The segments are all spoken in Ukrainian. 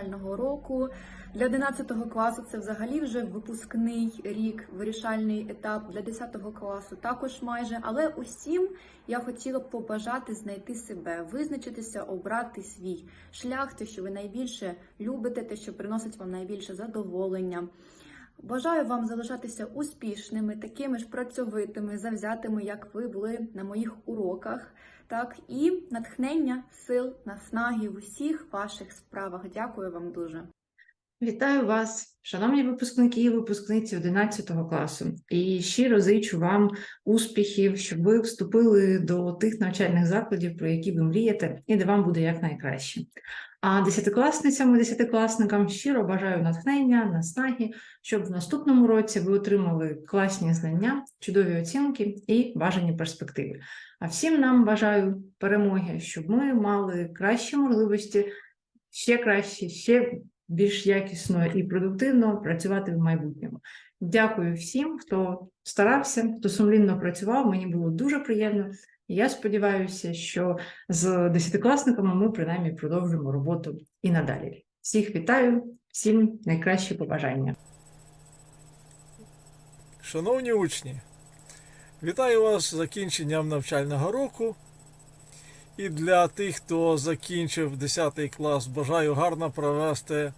навчального року. Для 11 класу це взагалі вже випускний рік, вирішальний етап для 10 класу також майже. Але усім я хотіла б побажати знайти себе, визначитися, обрати свій шлях, те, що ви найбільше любите, те, що приносить вам найбільше задоволення. Бажаю вам залишатися успішними, такими ж працьовитими, завзятими, як ви були на моїх уроках. Так, і натхнення, сил, наснаги в усіх ваших справах. Дякую вам дуже. Вітаю вас, шановні випускники і випускниці 11 класу, і щиро зичу вам успіхів, щоб ви вступили до тих навчальних закладів, про які ви мрієте, і де вам буде якнайкраще. А десятикласницям і десятикласникам щиро бажаю натхнення, наснаги, щоб в наступному році ви отримали класні знання, чудові оцінки і бажані перспективи. А всім нам бажаю перемоги, щоб ми мали кращі можливості, ще краще, ще більш якісно і продуктивно працювати в майбутньому. Дякую всім, хто старався, хто сумлінно працював. Мені було дуже приємно. І я сподіваюся, що з десятикласниками ми принаймні продовжимо роботу і надалі. Всіх вітаю, всім найкращі побажання. Шановні учні, вітаю вас з закінченням навчального року. І для тих, хто закінчив 10 клас, бажаю гарно провести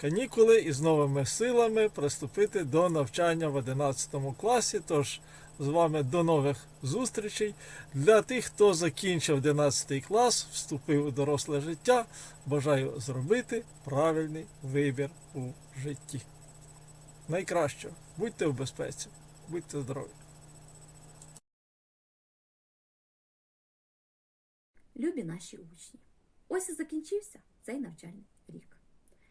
канікули і з новими силами приступити до навчання в 11 класі. Тож з вами до нових зустрічей. Для тих, хто закінчив 11 клас, вступив у доросле життя, бажаю зробити правильний вибір у житті. Найкращого. Будьте в безпеці, будьте здорові. Любі наші учні, ось і закінчився цей навчальний рік.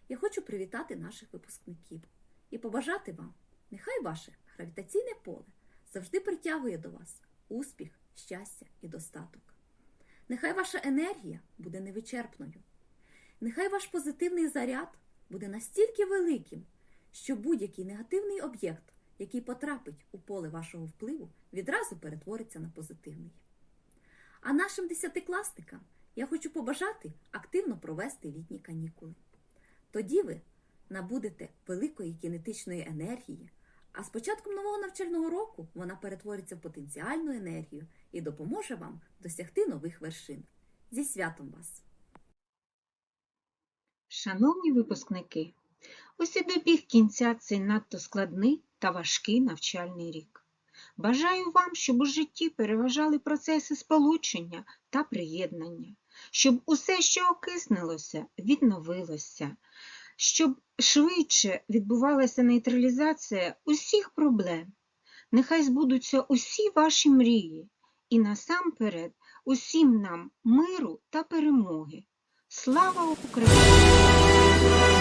Я хочу привітати наших випускників і побажати вам, нехай ваше гравітаційне поле завжди притягує до вас успіх, щастя і достаток. Нехай ваша енергія буде невичерпною. Нехай ваш позитивний заряд буде настільки великим, що будь-який негативний об'єкт, який потрапить у поле вашого впливу, відразу перетвориться на позитивний. А нашим десятикласникам я хочу побажати активно провести літні канікули. Тоді ви набудете великої кінетичної енергії, а з початком нового навчального року вона перетвориться в потенціальну енергію і допоможе вам досягти нових вершин. Зі святом вас! Шановні випускники, ось і добіг кінця цей надто складний та важкий навчальний рік. Бажаю вам, щоб у житті переважали процеси сполучення та приєднання, щоб усе, що окиснилося, відновилося, щоб швидше відбувалася нейтралізація усіх проблем. Нехай збудуться усі ваші мрії і насамперед усім нам миру та перемоги. Слава Україні!